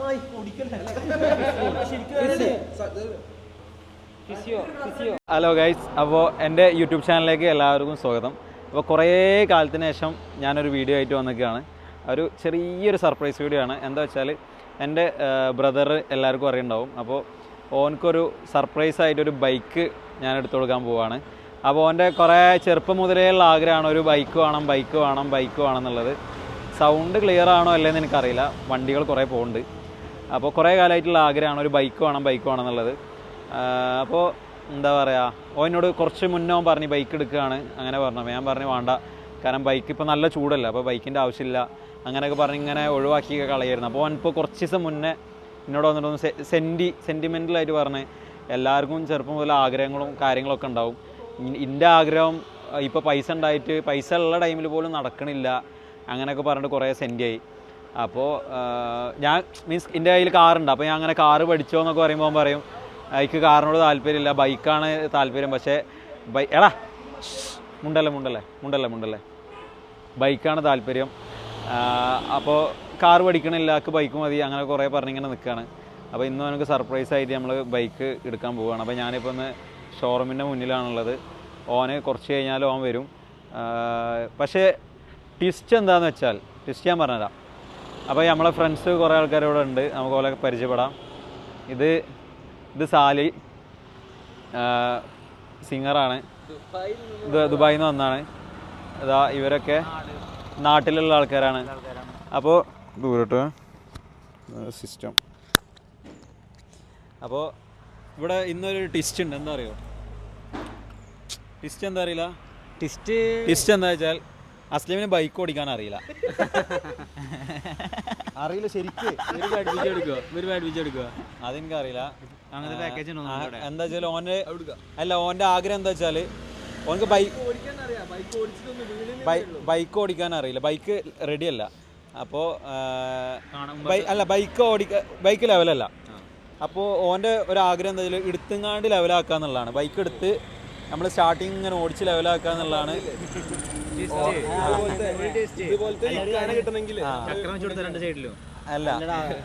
Hello guys അപ്പോൾ എന്റെ YouTube ചാനലിലേക്ക് എല്ലാവർക്കും സ്വാഗതം. അപ്പോൾ കുറേ കാലത്തിന് ശേഷം ഞാനൊരു വീഡിയോ ആയിട്ട് വന്നിരിക്കുകയാണ്. ഒരു ചെറിയൊരു സർപ്രൈസ് വീഡിയോ ആണ്. എന്താ വെച്ചാൽ എന്റെ ബ്രദർ എല്ലാവർക്കും അറിയുണ്ടാവും അപ്പോൾ ഓനക്കൊരു സർപ്രൈസ് ആയിട്ടൊരു ബൈക്ക് ഞാൻ എടുത്തു കൊടുക്കാൻ പോവാണ്. അപ്പോൾ ഓന്റെ കുറേ ചെറുപ്പം മുതലേ ഉള്ള ആഗ്രഹമാണ്. ഒരു ബൈക്ക് വേണം ബൈക്ക് വേണം ബൈക്ക് വേണം എന്നുള്ളത്. സൗണ്ട് ക്ലിയർ ആണോ അല്ലേന്ന് എനിക്കറിയില്ല. വണ്ടികൾ കുറേ പോകുന്നുണ്ട് അപ്പോൾ കുറേ കാലമായിട്ടുള്ള ആഗ്രഹമാണ് ഒരു ബൈക്ക് വേണം ബൈക്ക് വേണം എന്നുള്ളത്. അപ്പോൾ എന്താ പറയുക ഓ എന്നോട് കുറച്ച് മുന്നേ അവൻ പറഞ്ഞു ബൈക്ക് എടുക്കുകയാണ് അങ്ങനെ പറഞ്ഞു. ഞാൻ പറഞ്ഞു വേണ്ട കാരണം ബൈക്ക് ഇപ്പോൾ നല്ല ചൂടല്ല അപ്പോൾ ബൈക്കിന്റെ ആവശ്യമില്ല. അങ്ങനെയൊക്കെ പറഞ്ഞ് ഇങ്ങനെ ഒഴിവാക്കി കളയായിരുന്നു. അപ്പോൾ അവൻ ഇപ്പോൾ കുറച്ച് ദിവസം മുന്നേ എന്നോട് വന്നിട്ടൊന്ന് സെന്റി സെന്റിമെന്റലായിട്ട് പറഞ്ഞ് എല്ലാവർക്കും ചെറുപ്പം മുതൽ ആഗ്രഹങ്ങളും കാര്യങ്ങളൊക്കെ ഉണ്ടാവും. എന്റെ ആഗ്രഹം ഇപ്പോൾ പൈസ ഉണ്ടായിട്ട് പൈസ ഉള്ള ടൈമിൽ പോലും നടക്കണില്ല. അങ്ങനെയൊക്കെ പറഞ്ഞിട്ട് കുറേ സെന്റായി അപ്പോൾ ഞാൻ മീൻസ് എന്റെ കയ്യിൽ കാറുണ്ട് അപ്പോൾ ഞാൻ അങ്ങനെ കാറ് പഠിച്ചോ എന്നൊക്കെ പറയുമ്പോൾ പറയും എനിക്ക് കാറിനോട് താല്പര്യമില്ല. ബൈക്കാണ് താല്പര്യം. പക്ഷേ ബൈ എടാ മുണ്ടല്ലേ മുണ്ടല്ലേ മുണ്ടല്ലേ മുണ്ടല്ലേ. ബൈക്കാണ് താല്പര്യം. അപ്പോൾ കാർ പഠിക്കണില്ല. ആൾക്ക് ബൈക്ക് മതി. അങ്ങനെ കുറേ പറഞ്ഞിങ്ങനെ നിൽക്കുകയാണ് അപ്പോൾ ഇന്ന് എനിക്ക് സർപ്രൈസ് ആയിട്ട് നമ്മൾ ബൈക്ക് എടുക്കാൻ പോവുകയാണ് അപ്പോൾ ഞാനിപ്പോൾ ഒന്ന് ഷോറൂമിന്റെ മുന്നിലാണുള്ളത്. ഓന് കുറച്ച് കഴിഞ്ഞാൽ ഓൻ വരും. പക്ഷേ ട്വിസ്റ്റ് എന്താണെന്ന് വെച്ചാൽ ട്വിസ്റ്റ് ഞാൻ പറഞ്ഞുതരാം. അപ്പോൾ നമ്മളെ ഫ്രണ്ട്സ് കുറേ ആൾക്കാർ ഇവിടെ ഉണ്ട്. നമുക്ക് ഓലെ പരിചയപ്പെടാം. ഇത് ഇത് സാലി സിംഗറാണ് ദുബായിൽ നിന്ന് വന്നാണ്. ഇതാ ഇവരൊക്കെ നാട്ടിലുള്ള ആൾക്കാരാണ്. അപ്പോൾ ദൂരട്ടെ? സിസ്റ്റം അപ്പോൾ ഇവിടെ ഇന്നൊരു ട്വിസ്റ്റ് ഉണ്ട്. എന്താ അറിയോ? ട്വിസ്റ്റ് എന്താ അറിയില്ല? ടിസ്റ്റ് ട്വിസ്റ്റ് എന്താ വെച്ചാൽ അസ്ലീമിന് ബൈക്ക് ഓടിക്കാൻ അറിയില്ല. അറിയില്ല ശരിക്ക്. അതെനിക്ക് അറിയില്ല അങ്ങനത്തെ പാക്കേജ് ഉണ്ടോ എന്താ വെച്ചാൽ ഓന്റെ അല്ല ഓന്റെ ആഗ്രഹം എന്താ വെച്ചാൽ ഓനക്ക് ബൈക്ക് ബൈക്ക് ഓടിക്കാൻ അറിയില്ല. ബൈക്ക് റെഡി അല്ല. അപ്പോൾ അല്ല ബൈക്ക് ഓടിക്ക ബൈക്ക് ലെവലല്ല അപ്പോൾ ഓന്റെ ഒരു ആഗ്രഹം എന്താ വെച്ചാൽ എടുത്തുങ്ങാണ്ട് ലെവലാക്കുക എന്നുള്ളതാണ് ബൈക്ക് എടുത്ത് നമ്മൾ സ്റ്റാർട്ടിങ് ഇങ്ങനെ ഓടിച്ച് ലെവലാക്കുക എന്നുള്ളതാണ് അല്ല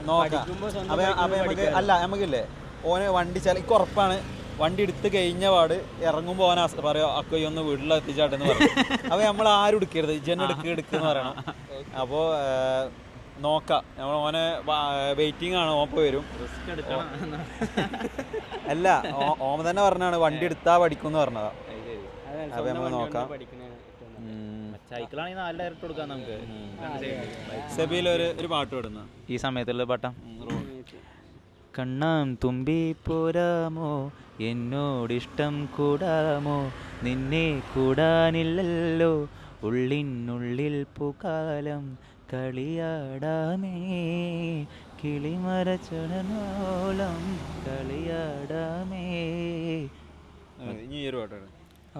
നോക്കാം. അപ്പൊ അപ്പൊ നമുക്ക് അല്ല നമുക്കില്ലേ ഓന് വണ്ടി ചില ഉറപ്പാണ്. വണ്ടി എടുത്ത് കഴിഞ്ഞ പാട് ഇറങ്ങുമ്പോ ഓന പറയോ അക്കോ ഒന്ന് വീട്ടിലെത്തിച്ചാട്ടെന്ന് പറയും. അപ്പൊ നമ്മൾ ആരും എടുക്കരുത്. ജന എടുക്കുക എടുക്കുന്ന പറയണം. അപ്പോൾ നോക്കാം. നമ്മൾ ഓനെ വെയിറ്റിംഗ് ആണ്. ഓപ്പ വരും. അല്ല ഓമ തന്നെ പറഞ്ഞാണ് വണ്ടി എടുത്താ പഠിക്കും എന്ന് പറഞ്ഞതാ അപ്പൊ നമ്മൾ നോക്കാം. സൈക്കിളാണെങ്കിൽ നാല് ഡയറക്റ്റ് കൊടുക്കാം നമുക്ക്. സെബിയിൽ ഒരു ഒരു പാട്ട് പാടുന്ന. ഈ സമയത്തുള്ള പട്ടം? കണ്ണാം തുമ്പി പോരാമോ? എന്നോടിഷ്ടം കൂടാമോ? നിന്നെ കൂടാനില്ലല്ലോ. ഉള്ളിനുള്ളിൽ പൂക്കാലം കളിയാടാമേ. കിളിമരച്ചടനോളം കളിയാടാമേ. ഇനി ഈ ഒരു പാട്ടാണ്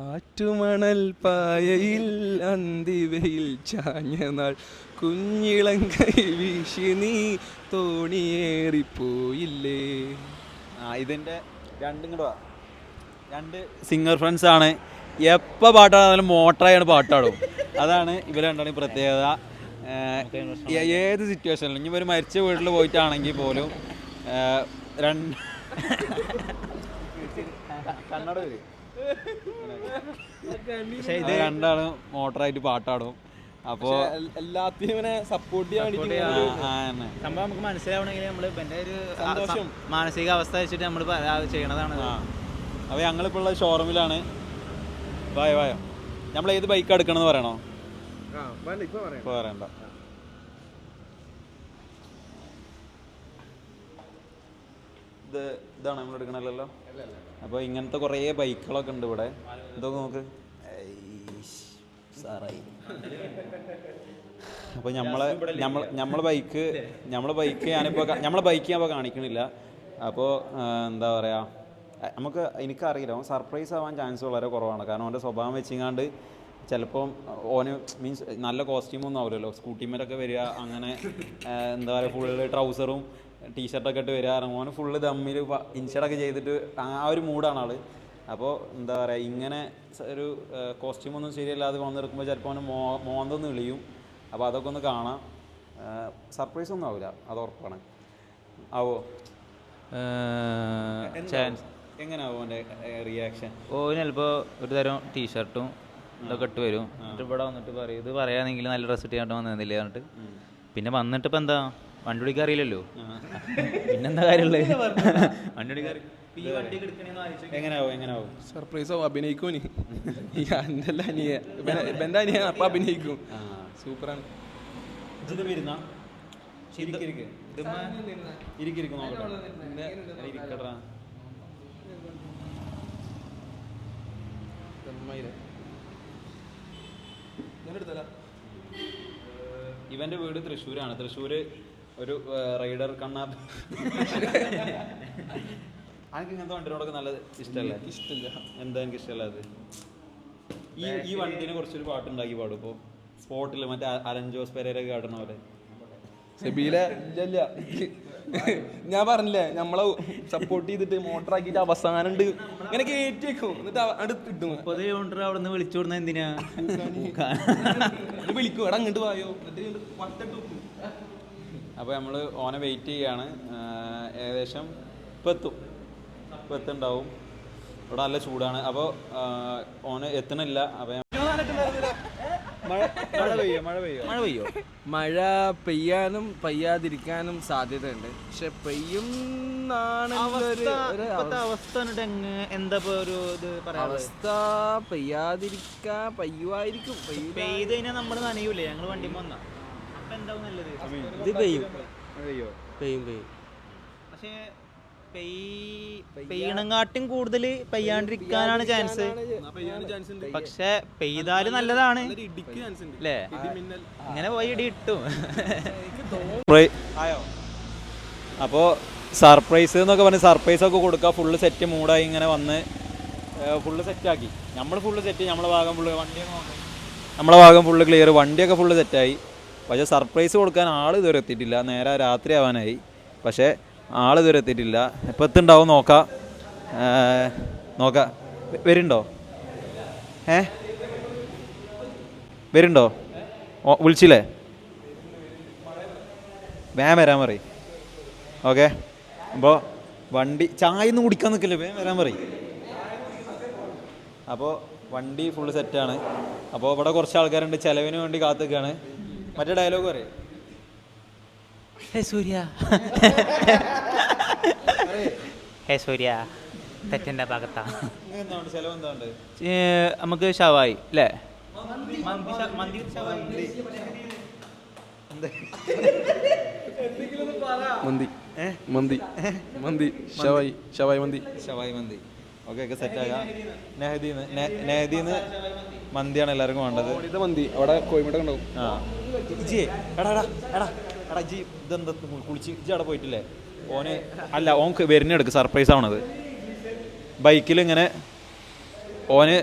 ആറ്റുമണൽ പായയിൽ അന്തിവയിൽ ചാഞ്ഞ നാൾ. കുഞ്ഞിളങ്കൈ വീശി നീ തോണിയേറിപ്പോയില്ലേ. ആ ഇതിന്റെ രണ്ടും കൂടെ രണ്ട് സിംഗർ ഫ്രണ്ട്സ് ആണ്. എപ്പോൾ പാട്ടാണെങ്കിലും മോട്ടറായാണ് പാട്ടാടും അതാണ് ഇവർ രണ്ടാണ് പ്രത്യേകത. ഏത് സിറ്റുവേഷനിലും ഇനി ഇവർ മരിച്ച വീട്ടിൽ പോയിട്ടാണെങ്കിൽ പോലും രണ്ട് കണ്ണട വരും. ഇത് രണ്ടാളും മോട്ടറായിട്ട് പാട്ടാടും. അപ്പോൾ എല്ലാത്തിനും ഇവനെ സപ്പോർട്ട് ചെയ്യാൻ സംഭവം നമുക്ക് മനസ്സിലാവണമെങ്കിൽ നമ്മൾ ഒരു സന്തോഷം. മാനസിക അവസ്ഥ വെച്ചിട്ട് നമ്മൾ ചെയ്യണതാണ്. അപ്പൊ ഞങ്ങളിപ്പോ ഉള്ള ഷോറൂമിലാണ്. വായോ വായോ. നമ്മൾ ഏത് ബൈക്ക് എടുക്കണമെന്ന് പറയണോ ഇപ്പോൾ പറയണ്ട. ഇത് ഇതാണ് നമ്മൾ എടുക്കണല്ലോ അപ്പോൾ ഇങ്ങനത്തെ കുറേ ബൈക്കുകളൊക്കെ ഉണ്ട് ഇവിടെ. ഇതൊക്കെ നോക്ക്. സാറായി അപ്പോൾ നമ്മളെ നമ്മൾ നമ്മളെ ബൈക്ക് നമ്മളെ ബൈക്ക് ഞാനിപ്പോൾ നമ്മളെ ബൈക്ക് ഞാൻ ഇപ്പോൾ കാണിക്കണില്ല അപ്പോൾ എന്താ പറയുക നമുക്ക് എനിക്കറിയില്ല. അവൻ സർപ്രൈസ് ആവാൻ ചാൻസ് വളരെ കുറവാണ്. കാരണം അവന്റെ സ്വഭാവം വെച്ചിങ്ങാണ്ട് ചിലപ്പം ഓന് മീൻസ് നല്ല കോസ്റ്റ്യൂമൊന്നും ആവില്ലല്ലോ സ്കൂട്ടിമേലൊക്കെ വരിക അങ്ങനെ എന്താ പറയുക ഫുള്ള് ട്രൗസറും ടീഷർട്ടൊക്കെ ഇട്ട് വരിക കാരണം ഓന് ഫുള്ള് തമ്മിൽ ഇൻഷർട്ടൊക്കെ ചെയ്തിട്ട് ആ ഒരു മൂഡാണ് ആൾ. അപ്പോൾ എന്താ പറയുക ഇങ്ങനെ ഒരു കോസ്റ്റ്യൂമൊന്നും ശരിയല്ലാതെ വന്നെടുക്കുമ്പോൾ ചിലപ്പോൾ അവന് മോ മോന്തൊന്ന് വിളിയും അപ്പോൾ അതൊക്കെ ഒന്ന് കാണാം. സർപ്രൈസ് ഒന്നും ആവില്ല അത് ഉറപ്പാണ്. ആവോ? ചാൻസ് എങ്ങനെയാവോ അവന്റെ റിയാക്ഷൻ ഓ ചിലപ്പോൾ ഒരു തരം ടീഷർട്ടും ഇതൊക്കെ ഇട്ട് വരും. എന്നിട്ട് ഇവിടെ വന്നിട്ട് പറയും ഇത് പറയാമെങ്കിൽ നല്ല ഡ്രസ്സ് ഇട്ട് കണ്ടു വന്നില്ല പറഞ്ഞിട്ട്. പിന്നെ വന്നിട്ട് ഇപ്പം എന്താ? വണ്ടി ഓടിക്കാൻ അറിയില്ലല്ലോ പിന്നെന്താ കാര്യമുള്ളത്? വണ്ടി ഓടിക്കാൻ അറി- ഈ വണ്ടിയൊക്കെ എടുക്കണേന്ന് ആലോചിച്ച് നോക്ക്. എങ്ങനെയാവും എങ്ങനെയാവും? സർപ്രൈസ് ആവും അഭിനയിക്കും നീ എന്റെ അനിയ അപ്പം അഭിനയിക്കും. സൂപ്പറാണ്. ഇവന്റെ വീട് തൃശ്ശൂരാണ്. തൃശ്ശൂര് ഒരു റൈഡർ കണ്ണാപ്പ് എനിക്ക് ഇങ്ങനത്തെ വണ്ടിനോടൊക്കെ നല്ല ഇഷ്ടമല്ല ഇഷ്ടമില്ല എന്താ എനിക്ക് ഇഷ്ടമല്ലാത് ഈ ഈ വണ്ടിനെ കുറിച്ചൊരു പാട്ടുണ്ടാക്കി പാടും. ഇപ്പോൾ സ്പോട്ടിൽ മറ്റേ അലഞ്ചോസ് പെരേരൊക്കെ കാട്ടുന്ന പോലെ. സെബീല? ഇല്ല ഞാൻ പറഞ്ഞില്ലേ നമ്മളെ സപ്പോർട്ട് ചെയ്തിട്ട് മോട്ടർ ആക്കിയിട്ട് അവസാനം ഉണ്ട് ഇങ്ങനെ കയറ്റി വെക്കും എന്നിട്ട് അടുത്ത് ഇട്ടും മുപ്പത് കിലോമീറ്റർ അവിടെ നിന്ന് വിളിച്ചു കൊടുക്കുന്ന എന്തിനാ? വിളിക്കും. എടാ അങ്ങോട്ട് പോയോ എന്നിട്ട് പത്തിട്ട് വെക്കും. അപ്പോൾ നമ്മൾ ഓനെ വെയിറ്റ് ചെയ്യാണ്. ഏകദേശം ഇപ്പം എത്തും ഇപ്പം എത്തുണ്ടാവും ഇവിടെ നല്ല ചൂടാണ്. അപ്പോൾ ഓന് എത്തണില്ല. അപ്പോൾ മഴ പെയ്യോ? മഴ പെയ്യോ? മഴ പെയ്യോ? മഴ പെയ്യാനും പെയ്യാതിരിക്കാനും സാധ്യതയുണ്ട്. പക്ഷെ പെയ്യും അവസ്ഥ കണ്ടിട്ട് എങ്ങ എന്താ ഇപ്പൊ ഒരു ഇത് പറയാ അവസ്ഥ പെയ്യാതിരിക്കാ പെയ്യുമായിരിക്കും. പെയ്യു പെയ്ത് കഴിഞ്ഞാൽ നമ്മൾ നനയൂലേ? ഞങ്ങൾ വണ്ടി വന്നാ. ഇത് പെയ്യും പെയ്യോ പെയ്യും പക്ഷേ പെയ് പെയ്യണങ്ങാട്ടും കൂടുതൽ പെയ്യാണ്ടിരിക്കാനാണ് ചാൻസ് ചാൻസ് ഉണ്ട്. പക്ഷെ പെയ്താൽ നല്ലതാണ്. ഇടിക്ക് ചാൻസ് ഉണ്ട്. അല്ലേ ഇങ്ങനെ പോയി ഇടി ഇട്ടും അപ്പോ സർപ്രൈസ് എന്നൊക്കെ പറഞ്ഞ് സർപ്രൈസ് ഒക്കെ കൊടുക്കുക ഫുള്ള് സെറ്റ് മൂടായി ഇങ്ങനെ വന്ന് ഫുള്ള് സെറ്റാക്കി നമ്മൾ ഫുള്ള് സെറ്റ് നമ്മളെ ഭാഗം ഫുള്ള് വണ്ടിയൊക്കെ നമ്മളെ ഭാഗം ഫുള്ള് ക്ലിയർ വണ്ടിയൊക്കെ ഫുള്ള് സെറ്റായി പക്ഷേ സർപ്രൈസ് കൊടുക്കാൻ ആൾ ഇതുവരെ എത്തിയിട്ടില്ല. നേരെ രാത്രി ആവാനായി. പക്ഷേ ആൾ ഇതുവരെ എത്തിയിട്ടില്ല. എപ്പോൾ എത്തുണ്ടാവും നോക്കാം. നോക്കാം. വരുണ്ടോ ഏ? വരുന്നുണ്ടോ? വിളിച്ചില്ലേ? വേഗം വരാൻ പറയും. ഓക്കെ. അപ്പോൾ വണ്ടി ചായ ഒന്നും കുടിക്കാൻ നിൽക്കില്ല. വേഗം വരാൻ പറയും. അപ്പോൾ വണ്ടി ഫുള്ള് സെറ്റാണ്. അപ്പോൾ ഇവിടെ കുറച്ച് ആൾക്കാരുണ്ട്. ചിലവിന് വേണ്ടി കാത്തുനിൽക്കുകയാണ് മറ്റേ ഡയലോഗ് പറയും. ഹേ സൂര്യ. ഹേ സൂര്യ തെറ്റിന്റെ ഭാഗത്താ. നമുക്ക് ഷവായി അല്ലേ മന്തി മന്തി മന്തി ഷവായി. ഷവായി. മന്തി. ഷവായി മന്തി. ഓക്കെ ഒക്കെ സെറ്റാകാം നെഹദീന്ന് നെഹദീന്ന് മന്തിയാണ് എല്ലാവർക്കും വേണ്ടത്. ഇത് മന്തി. അവിടെ കോഴിമുട്ട ഉണ്ടാവും. ആ. ഇജി എടാ എടാ എടാ എടാ ജി ഇതെന്താ കുളിച്ച് ഇജി അവിടെ പോയിട്ടില്ലേ? ഓന് അല്ല ഓൻ വരുന്നെടുക്ക് സർപ്രൈസ് ആവണത്. ബൈക്കിൽ ഇങ്ങനെ ഓന്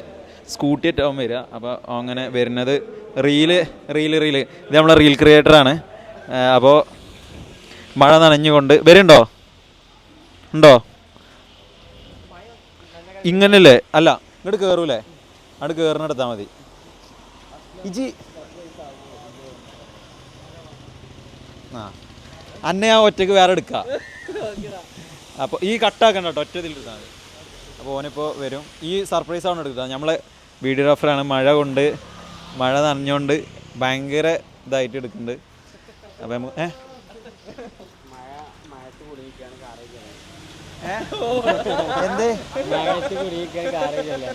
സ്കൂട്ടി അവൻ വരിക. അപ്പോൾ അങ്ങനെ വരുന്നത് റീൽ റീൽ റീൽ. ഇത് നമ്മളെ റീൽ ക്രിയേറ്ററാണ് അപ്പോൾ മഴ നനഞ്ഞുകൊണ്ട് വരുന്നുണ്ടോ ഉണ്ടോ? ഇങ്ങനല്ലേ? അല്ല ഇങ്ങോട്ട് കയറൂലേ അങ്ങോട്ട് കയറിനെടുത്താൽ മതി. ഇജി. ആ. അന്നെ ആ ഒറ്റയ്ക്ക് വേറെ എടുക്കുക അപ്പോൾ ഈ കട്ടാക്കണ്ട കേട്ടോ ഒറ്റ ഇതിൽ എടുത്താൽ മതി. അപ്പോൾ ഓനിപ്പോൾ വരും. ഈ സർപ്രൈസ് ആണ് എടുക്കുക. നമ്മളെ വീഡിയോഗ്രാഫറാണ് മഴ കൊണ്ട് മഴ നനഞ്ഞുകൊണ്ട് ഭയങ്കര ഇതായിട്ട് എടുക്കുന്നുണ്ട് അപ്പം നമുക്ക് ഏ? എന്തേ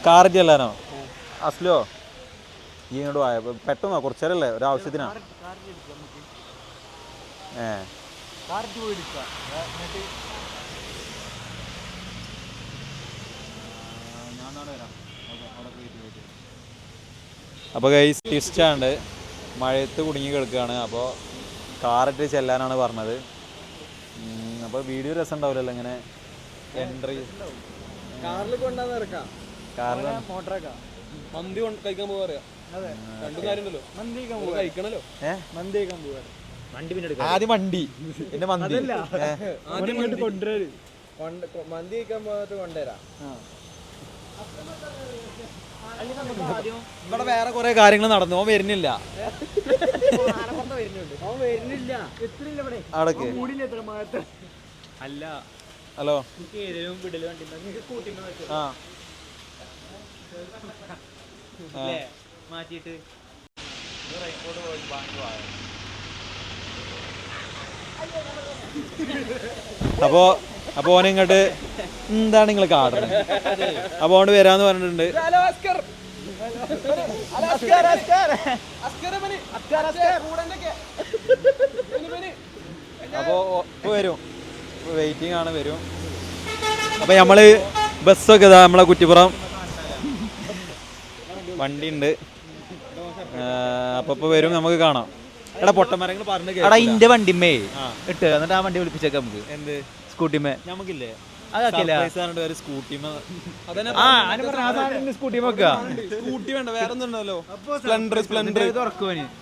കാറ് ചെല്ലാനോ അസ്ലോ ഈ ഇങ്ങോട്ട് പോയ പെട്ടെന്നോ കുറച്ചേരല്ലേ ഒരാവശ്യത്തിനാ ഏ. അപ്പോൾ ഗൈസ് ട്വിസ്റ്റാണ്ട് മഴയത്ത് കുടുങ്ങി കിടക്കുകയാണ് അപ്പോൾ കാറിട്ട് ചെല്ലാനാണ് പറഞ്ഞത്. അപ്പോൾ വീഡിയോ രസം ഉണ്ടാവില്ലല്ലോ ഇങ്ങനെ എൻട്രി കാറിൽ കൊണ്ടാന്ന് കാറിൽ മന്തി കൊണ്ട് കഴിക്കാൻ പോവാ പറയാ. രണ്ടും കാര്യമുണ്ടല്ലോ മന്തി കഴിക്കണല്ലോ. മന്തി കഴിക്കാൻ പോവാ വണ്ടി പിന്നെ എടുക്കാം. ആദ്യം വണ്ടി പിന്നെ മന്തി? ആദ്യം മന്തി. കൊണ്ടുവരും മന്തി കഴിക്കാൻ പോകാത്ത കൊണ്ടുവരാം. ഇവിടെ വേറെ കുറെ കാര്യങ്ങൾ നടന്നു. ഓൻ വരുന്നില്ല. അടക്ക് അല്ല? ആ മാറ്റിയിട്ട്. അപ്പോ അപ്പൊ ഓനെ ഇങ്ങോട്ട് എന്താണ് നിങ്ങൾ കാണുന്നത് അപ്പൊ ഓണ്ട് വരാന്ന് പറഞ്ഞിട്ടുണ്ട്. അപ്പോ ഇപ്പൊ വരും. വെയിറ്റിംഗ് ആണ് വരും. അപ്പൊ നമ്മൾ ബസ്സൊക്കെ ഇതാ നമ്മളെ കുറ്റിപ്പുറം വണ്ടി ഉണ്ട് അപ്പൊ ഇപ്പൊ വരും നമുക്ക് കാണാം. എടാ പൊട്ടമരങ്ങൾ പറഞ്ഞു എടാ ഇന്റെ വണ്ടിമേ. ഇട്ട് എന്നിട്ട് ആ വണ്ടി വിളിപ്പിച്ചേക്കാം നമുക്ക്. എന്ത്? സ്കൂട്ടിമേ നമുക്കില്ലേ സ്കൂട്ടി സ്കൂട്ടി വേണ്ട വേറെ ഒന്നുണ്ടല്ലോ സ്പ്ലെൻഡർ സ്പ്ലെൻഡർ തുറക്കുവാന്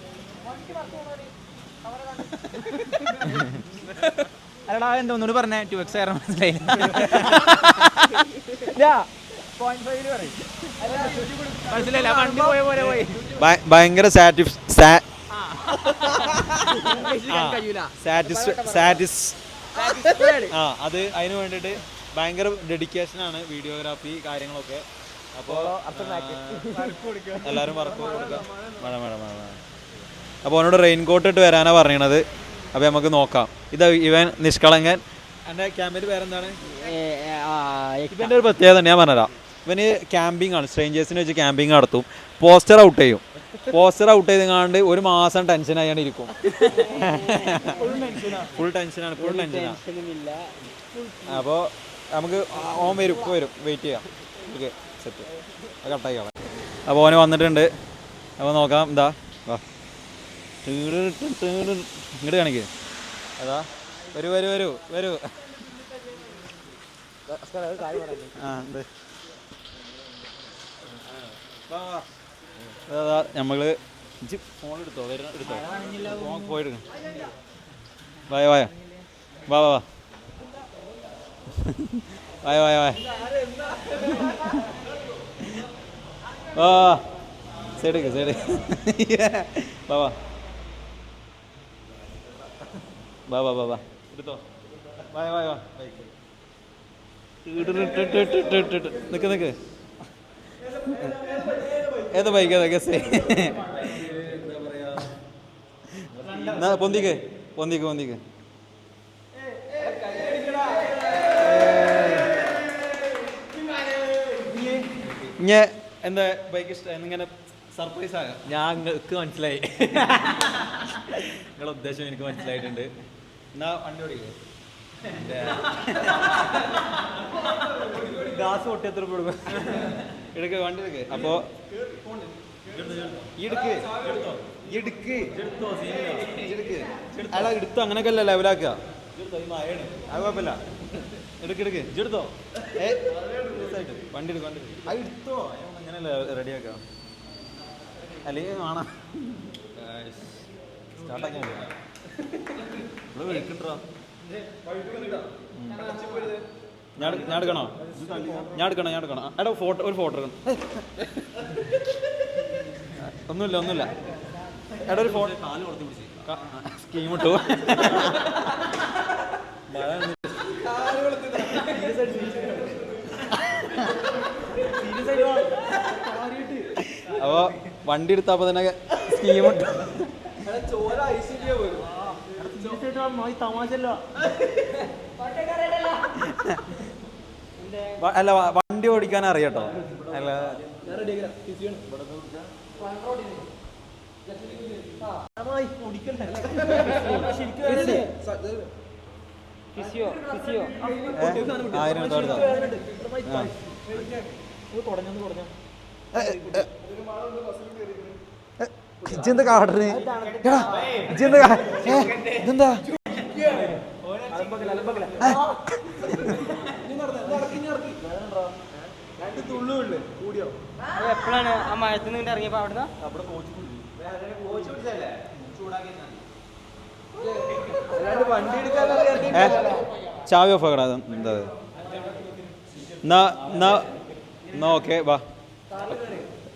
അല്ലടാ എന്താ ഒന്നുകൂടി പറഞ്ഞേ. ടു എക്സ് കയറാൻ മനസ്സിലായില്ല. മനസ്സിലായില്ല വണ്ടി പോയ പോലെ പോയി. ഭയ- ഭയങ്കര സാറ്റിസ് സാറ്റിസ്. ആ അത് അതിന് വേണ്ടിട്ട് ഭയങ്കര ഡെഡിക്കേഷൻ ആണ് വീഡിയോഗ്രാഫി കാര്യങ്ങളൊക്കെ. അപ്പോൾ എല്ലാവരും വർക്ക് കൊടുക്കാം. മഴ മഴ മഴ മഴ അപ്പോൾ അവനോട് റെയിൻ കോട്ട് ഇട്ട് വരാനാ പറയണത്. അപ്പോൾ നമുക്ക് നോക്കാം. ഇത് ഇവൻ നിഷ്കളങ്കൻ. എന്റെ ക്യാമറ പേരെന്താണ്? ഇവന്റെ ഒരു പ്രത്യേകത ഞാൻ പറഞ്ഞുതരാം. ഇവന് ക്യാമ്പിംഗ് ആണ്. സ്ട്രേഞ്ചേഴ്സിന് വെച്ച് ക്യാമ്പിംഗ് നടത്തും. പോസ്റ്റർ ഔട്ട് ചെയ്യും. പോസ്റ്റർ ഔട്ട് ചെയ്തങ്ങാണ്ട് ഒരു മാസം ടെൻഷൻ ആയാണ് ഇരിക്കും. ഫുൾ ടെൻഷനാണ് ഫുൾ ടെൻഷനാണ് അപ്പോൾ നമുക്ക് ഓൻ വരും. ഇപ്പോൾ വരും. വെയിറ്റ് ചെയ്യാം. ഓക്കെ. സെറ്റ് കട്ടായി അപ്പോൾ ഓന് വന്നിട്ടുണ്ട്. അപ്പോൾ നോക്കാം. എന്താ വാ. ഇങ്ങോട്ട് കാണിക്ക്. അതാ. വരൂ വരൂ വരൂ വരൂ. ആ അതാ നമ്മൾ ഫോൺ എടുത്തോ? വരണ എടുത്തോ? ഫോൺ പോയെടുക്കും വായ വായ. വാ വാ വാ. വായ വായ വായ. വാ സൈഡേക്ക് സൈഡ് വാ വാ. വാ വാ വാ വാ. എടുത്തോ? വായ വായ വാ. നിക്ക് നിക്ക്. ഏത് ബൈക്ക് ഏതാ ഗസ് എന്നാ പൊന്തിക്ക് പൊന്തിക്ക് പൊന്തിക്ക്. എന്താ ബൈക്ക് ഇഷ്ടം? ഇങ്ങനെ സർപ്രൈസ് ആകാം നിങ്ങൾക്ക് മനസ്സിലായി. നിങ്ങളുടെ ഉദ്ദേശം എനിക്ക് മനസ്സിലായിട്ടുണ്ട്. എന്നാ വണ്ടി ഓടിക്കേ. ഗ്ലാസ് പൊട്ടി എത്ര കൊടുക്കും. എടുക്ക് വണ്ടി എടുക്ക്. അപ്പോ എടുക്ക്. എടുക്ക്. എടുക്ക്. അയാളെ എടുത്തു അങ്ങനെയൊക്കെ അല്ല ലെവലാക്കുക? അത് കുഴപ്പമില്ല. എടുക്ക് എടുക്ക്. ഇജ്ജെടുത്തോ ഏ. വണ്ടി എടുക്ക് വണ്ടി അത് എടുത്തോ. അങ്ങനെയല്ല റെഡിയാക്കാം അല്ലെങ്കിൽ കാണാം. സ്റ്റാർട്ടാക്കിയാൽ മതി ഇവിടെ വിളിക്കണ്ടോ ഞാൻ ഞാൻ എടുക്കണോ? ഞാൻ എടുക്കണം? ഞാൻ എടുക്കണം? എടാ ഫോട്ടോ ഒരു ഫോട്ടോ എടുക്കണം ഒന്നുമില്ല ഒന്നുമില്ല. എടാ ഒരു ഫോട്ടോ സ്കീം ഇട്ടു. അപ്പൊ വണ്ടി എടുത്തപ്പോ തന്നെ സ്കീം ഇട്ടു. വ- അല്ല വണ്ടി ഓടിക്കാൻ അറിയാട്ടോ അല്ല? ആയിരം. ആ. ഏ, ഏ. ഏ, ഇജ്ജെന്താ കാടണ് എടാ, ഇജ്ജെന്താ കാ- ഏ, ഇതെന്താ എപ്പോഴാണ് ആ മഴത്തിൽ നിന്ന് ഇറങ്ങിയപ്പോ അവിടുന്ന് ഏ ചാവി ഓഫ് ആക്കടാ എന്താ? എന്നാ ഓക്കെ വാ.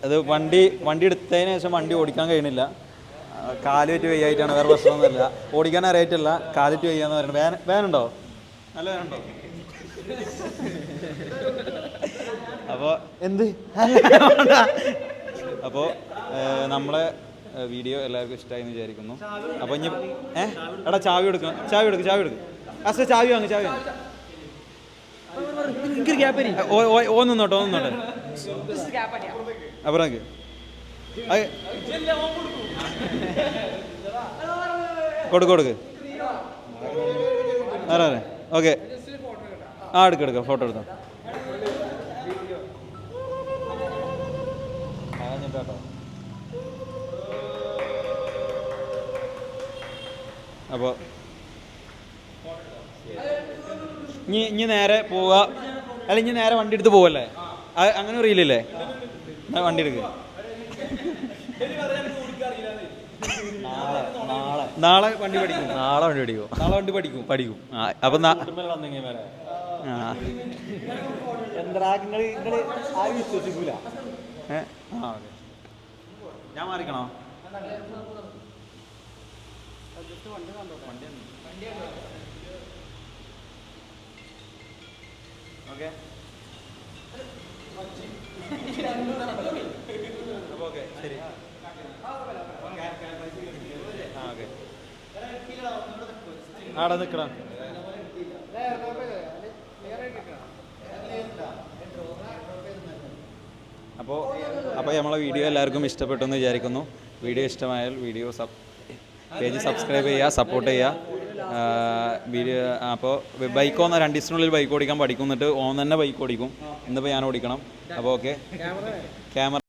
അത് വണ്ടി വണ്ടി എടുത്തതിന് ശേഷം വണ്ടി ഓടിക്കാൻ കഴിയണില്ല കാലിറ്റ് വയ്യായിട്ടാണ് വേറെ പ്രശ്നമൊന്നുമില്ല. ഓടിക്കാൻ അറിയായിട്ടില്ല കാലിറ്റ് വയ്യാന്ന് പറയുന്നത് വേനുണ്ടോ? നല്ല വേനുണ്ടോ? അപ്പോൾ എന്ത്? അപ്പോൾ നമ്മളെ വീഡിയോ എല്ലാവർക്കും ഇഷ്ടമായി എന്ന് വിചാരിക്കുന്നു. അപ്പോൾ ഇനി ഏ? എടാ ചാവി എടുക്കാം ചാവി എടുക്കും ചാവി എടുക്കും അസ്ത ചാവി വാങ്ങി ചാവി വാങ്ങ്. ഓ ഓ- ഓ നിന്നോട്ടെ ഓ നിന്നോട്ടെ അപ്പുറം കൊടുക്ക് കൊടുക്ക്. ആരാ ഓക്കെ. ആ എടുക്ക എടുക്കാം. ഫോട്ടോ എടുക്കാം അപ്പോൾ ഇനി ഇനി നേരെ പോവുക. അല്ല ഇനി നേരെ വണ്ടി എടുത്ത് പോവല്ലേ? അത് അങ്ങനെ അറിയില്ലല്ലേ വണ്ടി എടുക്കുക നാളെ വണ്ടി പഠിക്കും. നാളെ വണ്ടി പഠിക്കും. നാളെ വണ്ടി പഠിക്കും. പഠിക്കും. അപ്പൊ ഞാൻ മാറിക്കണോ? ആ വണ്ടി ഞാൻ മാറിക്കണോ ഓക്കെ അപ്പോൾ ശരി അപ്പോൾ അപ്പോൾ നമ്മളെ വീഡിയോ എല്ലാവർക്കും ഇഷ്ടപ്പെട്ടു എന്ന് വിചാരിക്കുന്നു. വീഡിയോ ഇഷ്ടമായാൽ വീഡിയോ സബ് പേജ് സബ്സ്ക്രൈബ് ചെയ്യുക സപ്പോർട്ട് ചെയ്യുക. വീഡിയോ അപ്പോൾ ബൈക്ക് ഓന്ന രണ്ട് ദിവസത്തിനുള്ളിൽ ബൈക്ക് ഓടിക്കാൻ പഠിക്കും എന്നിട്ട് ഓൻ തന്നെ ബൈക്ക് ഓടിക്കും. ഇന്നിപ്പോൾ ഞാൻ ഓടിക്കണം. അപ്പോൾ ഓക്കെ ക്യാമറ